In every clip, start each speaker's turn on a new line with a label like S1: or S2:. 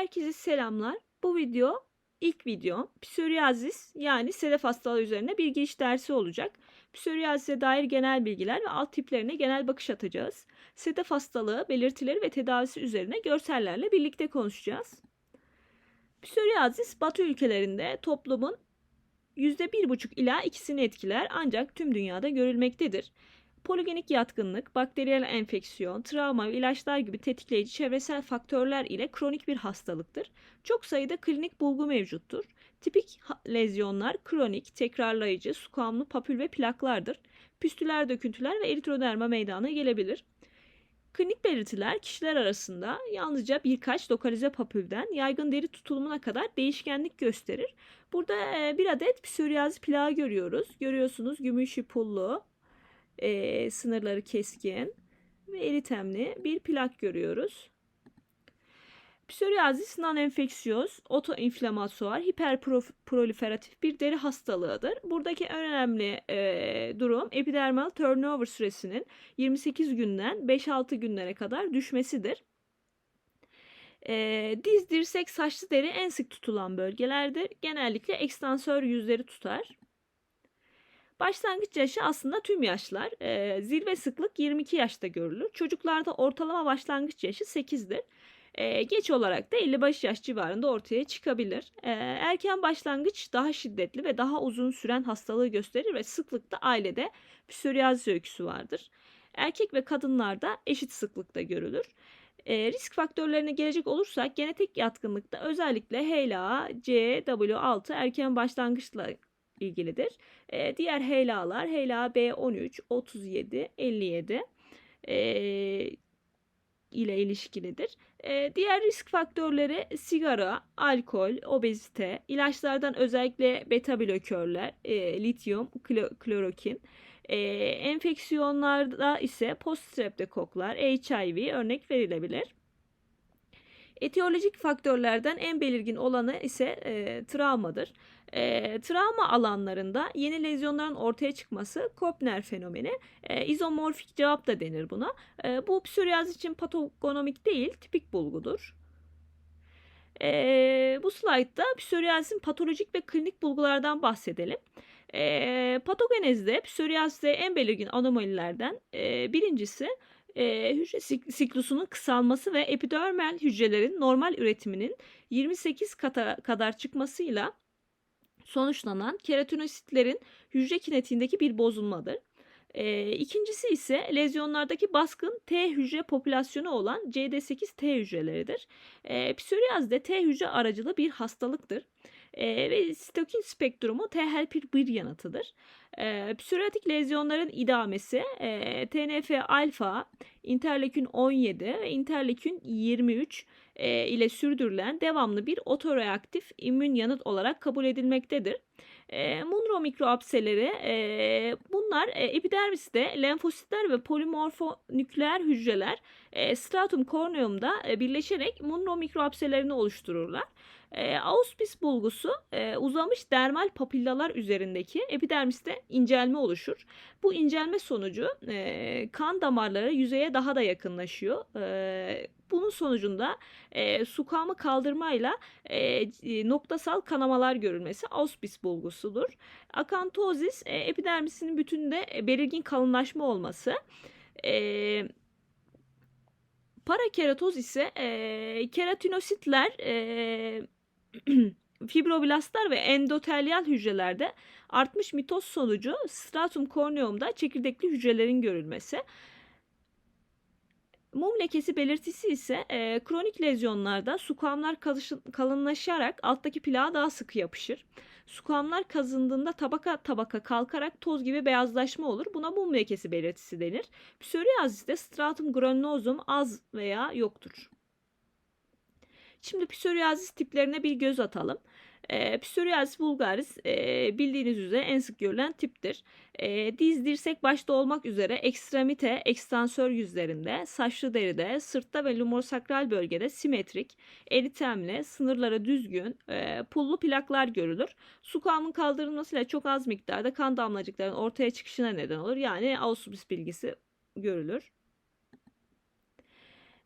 S1: Herkese selamlar. Bu video ilk videom. Psoriasis yani sedef hastalığı üzerine bir giriş dersi olacak. Psoriasis'e dair genel bilgiler ve alt tiplerine genel bakış atacağız. Sedef hastalığı, belirtileri ve tedavisi üzerine görsellerle birlikte konuşacağız. Psoriasis Batı ülkelerinde toplumun %1,5 ila ikisini etkiler ancak tüm dünyada görülmektedir. Poligenik yatkınlık, bakteriyel enfeksiyon, travma ve ilaçlar gibi tetikleyici çevresel faktörler ile kronik bir hastalıktır. Çok sayıda klinik bulgu mevcuttur. Tipik lezyonlar kronik, tekrarlayıcı, sukamlı papül ve plaklardır. Püstüler, döküntüler ve eritroderma meydana gelebilir. Klinik belirtiler kişiler arasında yalnızca birkaç lokalize papülden yaygın deri tutulumuna kadar değişkenlik gösterir. Burada e, bir adet psoriazi plağı görüyoruz. Görüyorsunuz gümüşü pullu, e, sınırları keskin ve eritemli bir plak görüyoruz. Psoriasis non-enfeksiyöz, otoinflamatuar, hiperproliferatif bir deri hastalığıdır. Buradaki en önemli e, durum epidermal turnover süresinin 28 günden 5-6 günlere kadar düşmesidir. E, diz, dirsek, saçlı deri en sık tutulan bölgelerdir. Genellikle ekstansör yüzleri tutar. Başlangıç yaşı aslında tüm yaşlar. Ee, zirve sıklık 22 yaşta görülür. Çocuklarda ortalama başlangıç yaşı 8'dir. Ee, geç olarak da 55 yaş civarında ortaya çıkabilir. Ee, erken başlangıç daha şiddetli ve daha uzun süren hastalığı gösterir ve sıklıkta ailede psoriasis öyküsü vardır. Erkek ve kadınlarda eşit sıklıkta görülür. E, risk faktörlerine gelecek olursak genetik yatkınlıkta özellikle HLA, CW6 erken başlangıçla ilgilidir. E, diğer HLA'lar HLA B13, 37, 57 e, ile ilişkilidir. E, diğer risk faktörleri sigara, alkol, obezite, ilaçlardan özellikle beta blokörler, e, lityum, klo, klorokin, e, enfeksiyonlarda ise poststreptokoklar, HIV örnek verilebilir. Etiyolojik faktörlerden en belirgin olanı ise e, travmadır. E, travma alanlarında yeni lezyonların ortaya çıkması Kopner fenomeni. E, izomorfik cevap da denir buna. E, bu psoriasis için patogonomik değil, tipik bulgudur. E, bu slaytta psoriasisin patolojik ve klinik bulgulardan bahsedelim. E, patogenezde psoriasiste en belirgin anomalilerden e, birincisi e, hücre siklusunun kısalması ve epidermal hücrelerin normal üretiminin 28 kata kadar çıkmasıyla sonuçlanan keratinositlerin hücre kinetiğindeki bir bozulmadır. E, ikincisi ise lezyonlardaki baskın T hücre popülasyonu olan CD8 T hücreleridir. E, psoriazide T hücre aracılı bir hastalıktır. E, ve sitokin spektrumu T helper 1 yanıtıdır. E, psoriatik lezyonların idamesi e, TNF alfa, interleukin 17 ve interleukin 23 e, ile sürdürülen devamlı bir otoreaktif immün yanıt olarak kabul edilmektedir. E, Munro mikroapseleri e, bunlar e, epidermiste lenfositler ve polimorfonükleer hücreler e, stratum corneum'da e, birleşerek Munro mikroapselerini oluştururlar. E, auspis bulgusu e, uzamış dermal papillalar üzerindeki epidermiste incelme oluşur. Bu incelme sonucu e, kan damarları yüzeye daha da yakınlaşıyor. E, bunun sonucunda e, sukamı kaldırmayla e, noktasal kanamalar görülmesi auspis bulgusudur. Akantozis e, epidermisinin bütünde belirgin kalınlaşma olması. E, Parakeratoz ise e, keratinositler e, fibroblastlar ve endotelyal hücrelerde artmış mitoz sonucu stratum corneum'da çekirdekli hücrelerin görülmesi. Mum lekesi belirtisi ise e, kronik lezyonlarda sukamlar kalınlaşarak alttaki plağa daha sıkı yapışır. Sukamlar kazındığında tabaka tabaka kalkarak toz gibi beyazlaşma olur. Buna mum lekesi belirtisi denir. Psoriasiste stratum granulosun az veya yoktur. Şimdi psoriasis tiplerine bir göz atalım. E, psoriasis vulgaris e, bildiğiniz üzere en sık görülen tiptir. E, diz, dirsek başta olmak üzere ekstremite, ekstansör yüzlerinde, saçlı deride, sırtta ve lumosakral bölgede simetrik, eritemli, sınırları düzgün, e, pullu plaklar görülür. Su kanının kaldırılmasıyla çok az miktarda kan damlacıklarının ortaya çıkışına neden olur. Yani auspis bilgisi görülür.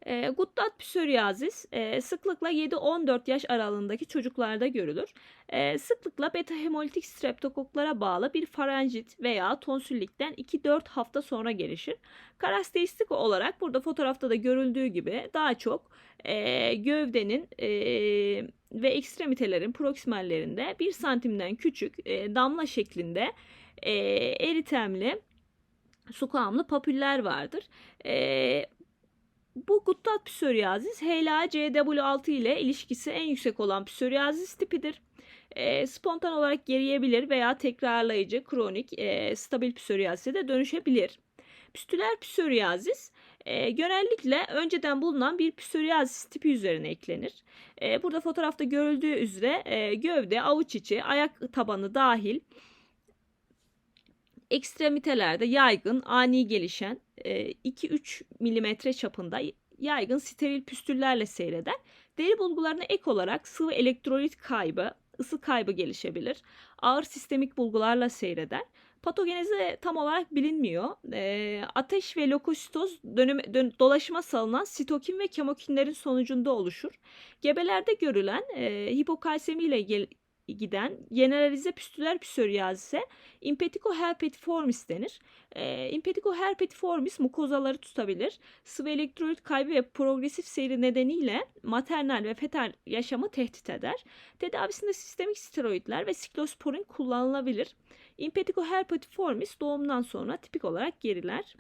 S1: E, guttat psoriasis e, sıklıkla 7-14 yaş aralığındaki çocuklarda görülür. E, sıklıkla beta hemolitik streptokoklara bağlı bir farenjit veya tonsüllikten 2-4 hafta sonra gelişir. Karakteristik olarak burada fotoğrafta da görüldüğü gibi daha çok e, gövdenin e, ve ekstremitelerin proksimallerinde 1 santimden küçük e, damla şeklinde e, eritemli su kıvamlı papüller vardır. E, bu guttat psoriasis HLA-CW6 ile ilişkisi en yüksek olan psoriasis tipidir. E, spontan olarak geriyebilir veya tekrarlayıcı, kronik, e, stabil psoriasise de dönüşebilir. Püstüler psoriasis e, genellikle önceden bulunan bir psoriasis tipi üzerine eklenir. E, burada fotoğrafta görüldüğü üzere e, gövde, avuç içi, ayak tabanı dahil ekstremitelerde yaygın, ani gelişen 2-3 mm çapında yaygın steril püstüllerle seyreder. Deri bulgularına ek olarak sıvı elektrolit kaybı, ısı kaybı gelişebilir. Ağır sistemik bulgularla seyreder. Patogenezi tam olarak bilinmiyor. E, ateş ve lokositoz dönüm, dön, dolaşıma salınan sitokin ve kemokinlerin sonucunda oluşur. Gebelerde görülen e, hipokalsemi ile gel, giden generalize püstüler psoriazise impetigo herpetiformis denir. E, impetigo herpetiformis mukozaları tutabilir. Sıvı elektrolit kaybı ve progresif seyri nedeniyle maternal ve fetal yaşamı tehdit eder. Tedavisinde sistemik steroidler ve siklosporin kullanılabilir. Impetigo herpetiformis doğumdan sonra tipik olarak geriler.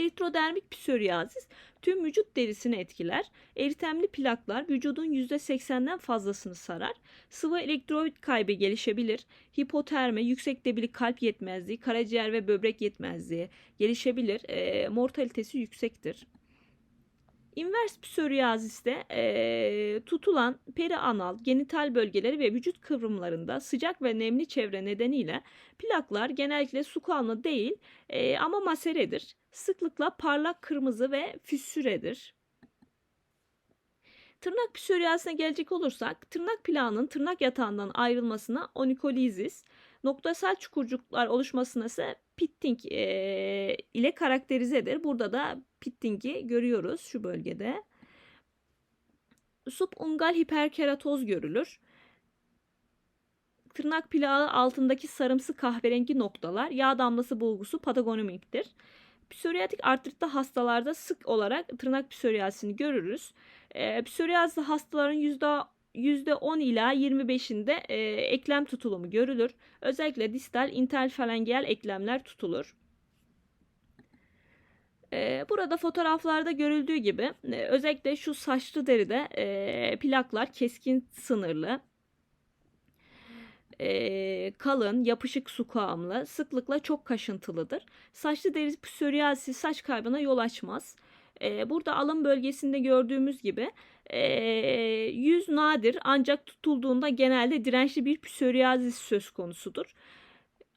S1: Eritrodermik psoriasis tüm vücut derisini etkiler. Eritemli plaklar vücudun %80'den fazlasını sarar. Sıvı elektrolit kaybı gelişebilir. Hipotermi, yüksek debili kalp yetmezliği, karaciğer ve böbrek yetmezliği gelişebilir. E, mortalitesi yüksektir. İnvers psoriaziste e, tutulan perianal, genital bölgeleri ve vücut kıvrımlarında sıcak ve nemli çevre nedeniyle plaklar genellikle su kanlı değil e, ama maseredir. Sıklıkla parlak kırmızı ve füssüredir. Tırnak psoriazisine gelecek olursak tırnak plağının tırnak yatağından ayrılmasına onikolizis, noktasal çukurcuklar oluşmasına ise pitting e, ile karakterizedir. Burada da pittingi görüyoruz şu bölgede. Subungal hiperkeratoz görülür. Tırnak plağı altındaki sarımsı kahverengi noktalar yağ damlası bulgusu patagonomiktir. Psoriatik artritte hastalarda sık olarak tırnak psoriasisini görürüz. E, psoriazlı hastaların %10 ila 25'inde e, eklem tutulumu görülür. Özellikle distal interfalangeal eklemler tutulur. E, burada fotoğraflarda görüldüğü gibi e, özellikle şu saçlı deride e, plaklar keskin sınırlı, e, kalın, yapışık su kıvamlı, sıklıkla çok kaşıntılıdır. Saçlı deri psoriasis saç kaybına yol açmaz. E, burada alın bölgesinde gördüğümüz gibi e, yüz nadir ancak tutulduğunda genelde dirençli bir psoriasis söz konusudur.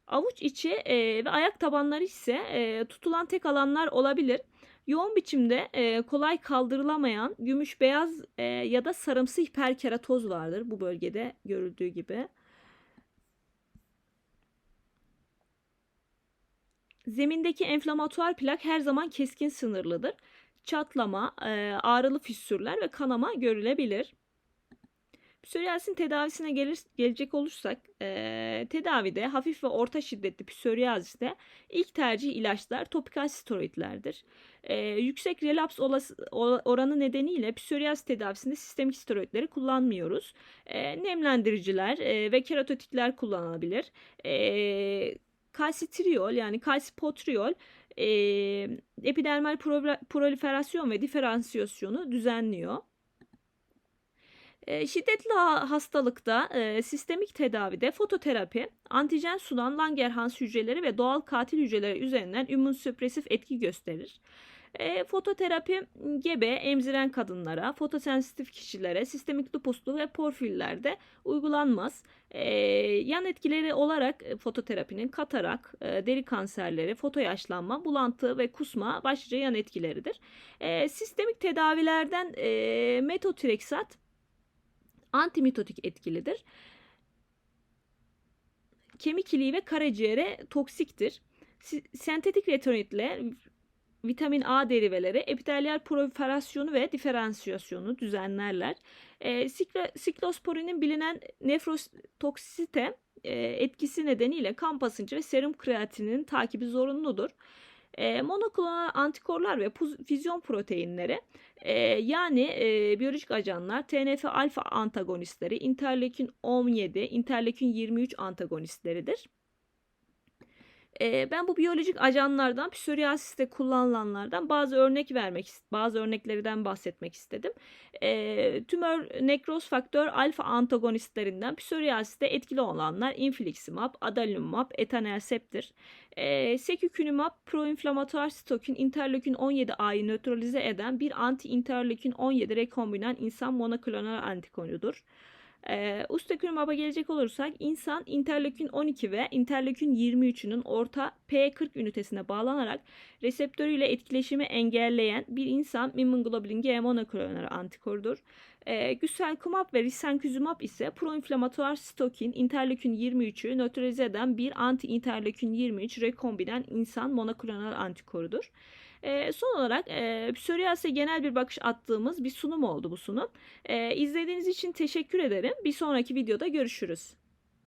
S1: Avuç içi e, ve ayak tabanları ise e, tutulan tek alanlar olabilir. Yoğun biçimde e, kolay kaldırılamayan gümüş beyaz e, ya da sarımsı hiperkeratoz vardır bu bölgede görüldüğü gibi. Zemindeki enflamatuar plak her zaman keskin sınırlıdır. Çatlama, e, ağrılı fissürler ve kanama görülebilir. Psoriazisin tedavisine gelir, gelecek olursak e, tedavide hafif ve orta şiddetli psoriaziste ilk tercih ilaçlar topikal steroidlerdir. E, yüksek relaps olası, oranı nedeniyle psoriaz tedavisinde sistemik steroidleri kullanmıyoruz. E, nemlendiriciler e, ve keratotikler kullanılabilir. E, kalsitriol yani kalsipotriol e, epidermal proliferasyon ve diferansiyasyonu düzenliyor. E, şiddetli hastalıkta e, sistemik tedavide fototerapi, antijen sunan Langerhans hücreleri ve doğal katil hücreleri üzerinden immünsüpresif etki gösterir. E, fototerapi gebe, emziren kadınlara, fotosensitif kişilere, sistemik lupuslu ve porfirlerde uygulanmaz. E, yan etkileri olarak e, fototerapinin katarak, e, deri kanserleri, fotoyaşlanma, bulantı ve kusma başlıca yan etkileridir. E, sistemik tedavilerden e, metotrexat antimitotik etkilidir. Kemik iliği ve karaciğere toksiktir. Sentetik retinoidle vitamin A deriveleri epitelyal proliferasyonu ve diferansiyasyonu düzenlerler. E, siklo- siklosporinin bilinen nefrotoksite e, etkisi nedeniyle kan basıncı ve serum kreatininin takibi zorunludur. E, monoklonal antikorlar ve füzyon proteinleri e, yani e, biyolojik ajanlar TNF alfa antagonistleri, interleukin 17, interleukin 23 antagonistleridir. Ben bu biyolojik ajanlardan, psoriasiste kullanılanlardan bazı örnek vermek, bazı örneklerden bahsetmek istedim. E, tümör nekroz faktör alfa antagonistlerinden psoriasiste etkili olanlar infliximab, adalimumab, etanercept'tir. E, sekükünümab proinflamatuar sitokin interleukin 17 A'yı nötralize eden bir anti-interleukin 17 rekombinant insan monoklonal antikonudur. E, ustekinumab'a gelecek olursak insan interleukin 12 ve interleukin 23'ünün orta P40 ünitesine bağlanarak reseptörüyle etkileşimi engelleyen bir insan immunoglobulin G monoklonal antikorudur. E, güselkumab ve risankizumab ise proinflamatuar sitokin interleukin 23'ü nötralize eden bir anti-interleukin 23 rekombinant insan monoklonal antikorudur. E, son olarak e, psoriasise genel bir bakış attığımız bir sunum oldu bu sunum. E, izlediğiniz için teşekkür ederim. Bir sonraki videoda görüşürüz.